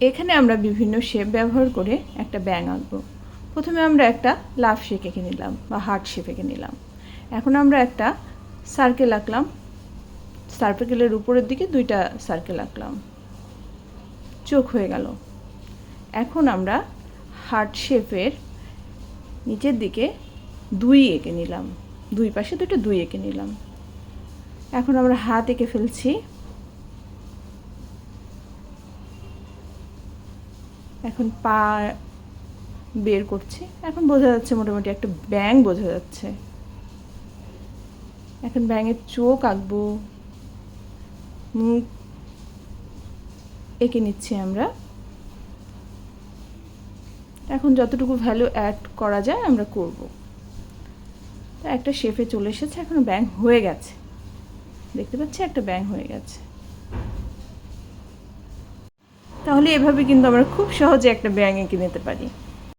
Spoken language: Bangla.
এখানে আমরা বিভিন্ন শেপ ব্যবহার করে একটা ব্যাং আঁকবো। প্রথমে আমরা একটা লাভ শেপ এঁকে নিলাম বা হার্ট শেপ এঁকে নিলাম। এখন আমরা একটা সার্কেল আঁকলাম। সার্কেলের উপরের দিকে দুইটা সার্কেল আঁকলাম। চোখ হয়ে গেল। এখন আমরা হার্ট শেপের নিচের দিকে দুই এঁকে নিলাম। দুই পাশে দুটো দুই এঁকে নিলাম। এখন আমরা হাত এঁকে ফেলছি। এখন পা বের করছি। এখন বোঝা যাচ্ছে মোটামুটি একটা ব্যাং বোঝা যাচ্ছে। এখন ব্যাঙের চোখ আঁকবো। মুখ এঁকে নিচ্ছি আমরা। এখন যতটুকু ভ্যালু অ্যাড করা যায় আমরা করব। তো একটা শেফে চলে এসেছে, এখন ব্যাং হয়ে গেছে। দেখতে পাচ্ছি একটা ব্যাং হয়ে গেছে। তাহলে এভাবে কিন্তু আমরা খুব সহজে একটা ব্যাঙে এঁকে নিতে পারি।